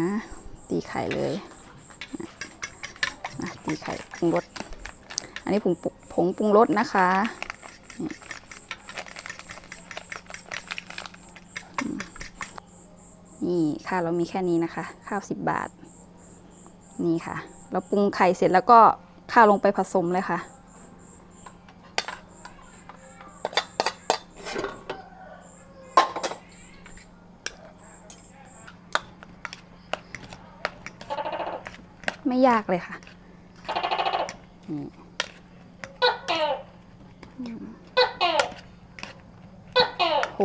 นะตีไข่เลยตีไข่ปรุงรส อันนี้ผงผงปรุงรสนะคะ นี่ค่ะเรามีแค่นี้นะคะ ข้าวสิบบาท นี่ค่ะ เราปรุงไข่เสร็จแล้วก็ข้าวลงไปผสมเลยค่ะ ไม่ยากเลยค่ะโห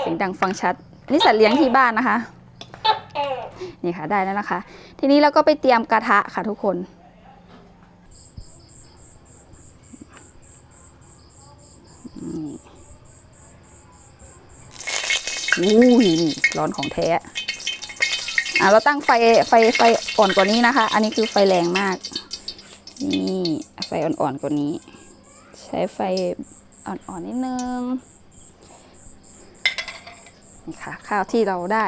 เสียงดังฟังชัด นี่สัตว์เลี้ยงที่บ้านนะคะ นี่ค่ะได้แล้วนะคะ ทีนี้เราก็ไปเตรียมกระทะค่ะทุกคนนี่อุ้ยนี่ร้อนของแท้อะเราตั้งไฟไฟไฟอ่อนกว่านี้นะคะ อันนี้คือไฟแรงมาก นี่ไฟอ่อนๆกว่านี้ ใช้ไฟอ่อนๆนิดนึง นี่ค่ะ ข้าวที่เราได้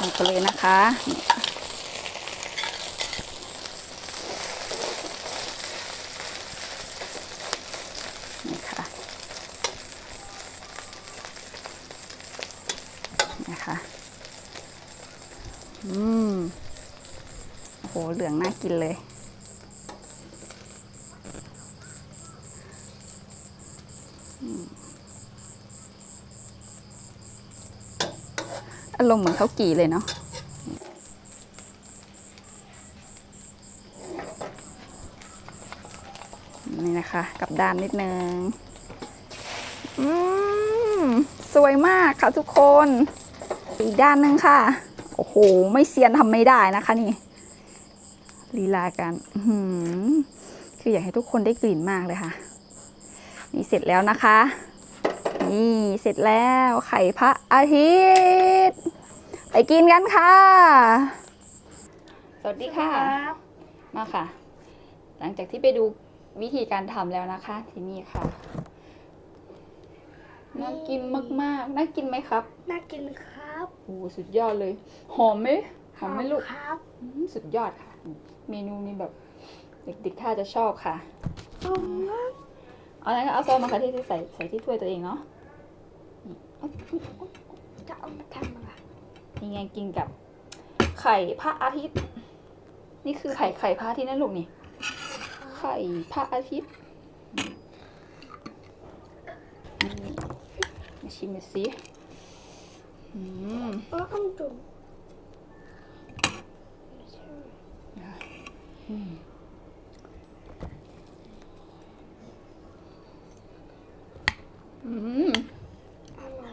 ลงไปเลยนะคะนี่ค่ะนะคะ อืมโอ้โห เหลืองน่ากินเลย อารมณ์เหมือนข้าวกี่เลยเนาะนี่นะคะกับด้านนิดนึง อืม สวยมากค่ะทุกคน อีกด้านนึงค่ะ โอ้โห ไม่เซียนทำไม่ได้นะคะนี่ ลีลากันอื้อหือคืออยากให้ทุกคนได้กลิ่นมากเลยค่ะ นี่เสร็จแล้วนะคะ นี่เสร็จแล้วไข่พระอาทิตย์ไปกินกันค่ะ สวัสดีค่ะ มาค่ะ หลังจากที่ไปดูวิธีการทำแล้วนะคะ ที่นี่ค่ะน่ากินมากๆ น่ากินไหมครับ น่ากินครับ โอ้โหสุดยอดเลย หอมไหม หอมไหมลูกครับอืมสุดยอดค่ะ เมนูนี้แบบเด็กๆถ้าจะชอบค่ะอืมเอาอะไรก็เอาซอสมะเขือเทศที่ใส่ใส่ที่ถ้วยตัวเองเนาะจะเอามาทำอะไรนี่ไงกินกับ ไข่พระอาทิตย์ นี่คือไข่ไข่พระอาทิตย์นะลูกนี่ ไข่พระอาทิตย์นี่มาชิมดูสิอืมเออต้องจุ่ม อืม อืมอร่อย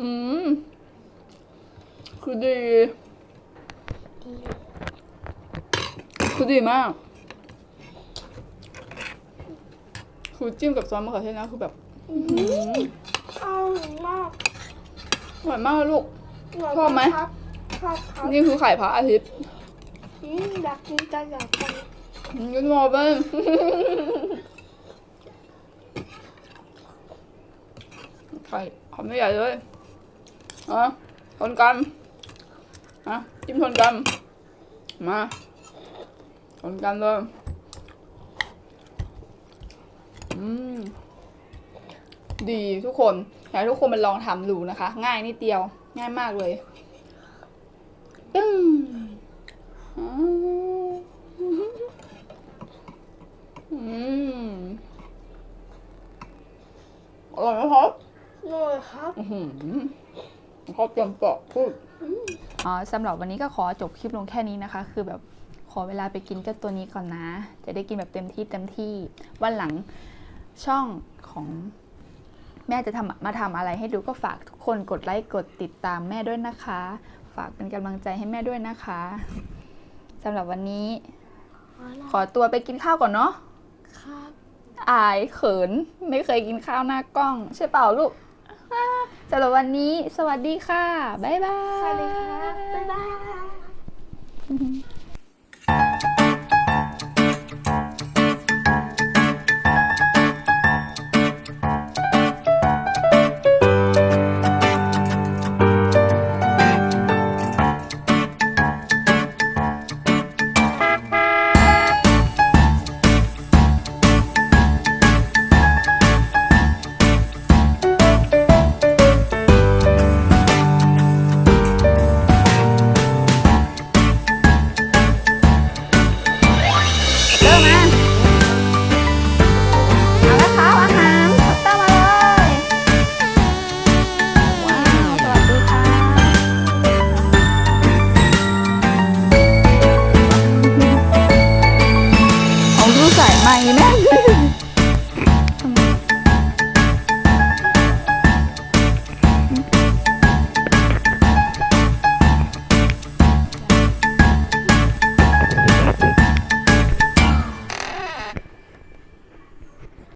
อืมคือดีดี คือดีมาก คือจิ้มกับซอสมะเขือเทศนะ คือแบบอืมอร่อยมากอร่อยมากเลยลูกร่ยชอบไหมครับชอบครับนี่คือไข่พระอาทิตย์ อืมอยากกินจังอยากกินกินหมดเลยไข่หอมไม่ใหญ่เลยอะชนกันอะจิ้มชนกัน มาชนกันเลยอืมดีทุกคนอยากให้ทุกคนมาลองทำดูนะคะ ง่ายนิดเดียว ง่ายมากเลยปึ้งอ่าอืมอร่อยไหมครับ อร่อยครับ อื้อหือ เขาเตรียมเปาะพูดอ๋อสำหรับวันนี้ก็ขอจบคลิปลงแค่นี้นะคะ คือแบบขอเวลาไปกินเจ้าตัวนี้ก่อนนะ จะได้กินแบบเต็มที่เต็มที่วันหลังช่องของแม่จะทำมาทำอะไรให้ดูก็ฝากทุกคนกดไลค์กดติดตามแม่ด้วยนะคะ ฝากเป็นกำลังใจให้แม่ด้วยนะคะสำหรับวันนี้ ขอตัวไปกินข้าวก่อนเนาะครับอายเขินไม่เคยกินข้าวหน้ากล้อง ใช่เปล่าลูกอ่า สำหรับวันนี้ สวัสดีค่ะ บ๊ายบาย สวัสดีค่ะ บ๊ายบาย